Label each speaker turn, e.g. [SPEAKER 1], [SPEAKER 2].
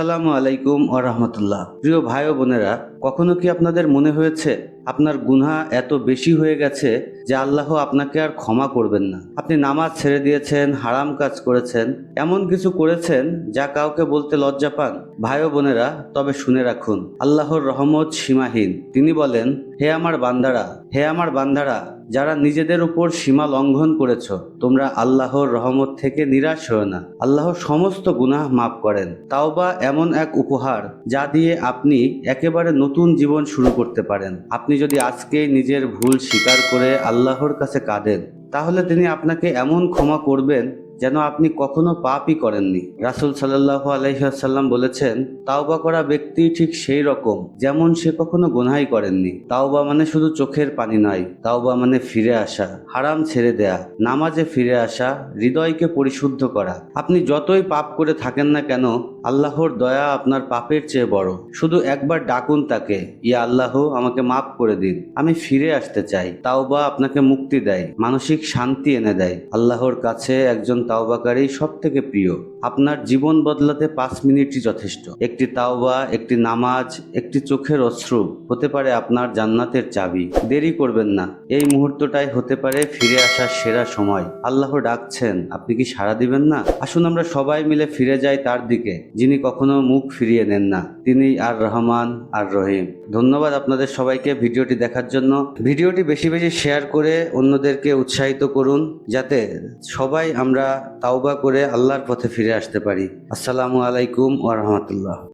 [SPEAKER 1] আসসালামু আলাইকুম ও রহমতুল্লাহ। প্রিয় ভাই ও বোনেরা কখনো কি আপনাদের মনে হয়েছে আপনার গুনাহ এত বেশি হয়ে গেছে যে আল্লাহ আপনাকে আর ক্ষমা করবেন না। আপনি নামাজ ছেড়ে দিয়েছেন, হারাম কাজ করেছেন, এমন কিছু করেছেন যা কাউকে বলতে লজ্জা পান। ভাই বোনেরা, তবে শুনে রাখুন, আল্লাহর রহমত সীমাহীন। তিনি বলেন, হে আমার বান্দারা, হে আমার বান্দারা, যারা নিজেদের উপর সীমা লঙ্ঘন করেছ, তোমরা আল্লাহর রহমত থেকে নিরাশ হও না। আল্লাহ সমস্ত গুনাহ মাফ করেন। তাওবা এমন এক উপহার যা দিয়ে আপনি একেবারে নতুন জীবন শুরু করতে পারেন। আপনি যদি আজকে নিজের ভুল স্বীকার করে আল্লাহর কাছে কাঁদেন, তাহলে তিনি আপনাকে এমন ক্ষমা করবেন যেন আপনি কখনো পাপই করেননি। রাসুল সাল্লাহ আলহিহাসাল্লাম বলেছেন, তাওবা করা ব্যক্তি ঠিক সেই রকম, যেমন সে কখনো গোনাই করেননি। তাওবা মানে শুধু চোখের পানি নয়, তাওবা মানে ফিরে আসা, হারাম ছেড়ে দেয়া, নামাজে ফিরে আসা, হৃদয়কে পরিশুদ্ধ করা। আপনি যতই পাপ করে থাকেন না কেন, আল্লাহর দয়া আপনার পাপের চেয়ে বড়। শুধু একবার ডাকুন তাকে, ইয়া আল্লাহ, আমাকে মাফ করে দিন, আমি ফিরে আসতে চাই। তাওবা আপনাকে মুক্তি দেয়, মানসিক শান্তি এনে দেয়। আল্লাহর কাছে একজন তাওবাকারী সব থেকে প্রিয়। আপনার জীবন বদলাতে পাঁচ মিনিটই যথেষ্ট। একটি তাওবা, একটি নামাজ, একটি চোখের অশ্রু হতে পারে আপনার জান্নাতের চাবি। দেরি করবেন না। এই মুহূর্তটাই হতে পারে ফিরে আসার সেরা সময়। আল্লাহ ডাকছেন, আপনি কি সাড়া দিবেন না? আসুন আমরা সবাই মিলে ফিরে যাই তার দিকে, যিনি কখনো মুখ ফিরিয়ে নেন না। তিনি আর রহমান, আর রহিম। ধন্যবাদ আপনাদের সবাইকে ভিডিওটি দেখার জন্য। ভিডিওটি বেশি বেশি শেয়ার করে অন্যদেরকে উৎসাহিত করুন, যাতে সবাই আমরা তাওবা করে আল্লাহর পথে ফিরে আসতে পারি। আসসালামু আলাইকুম ওয়া রাহমাতুল্লাহ।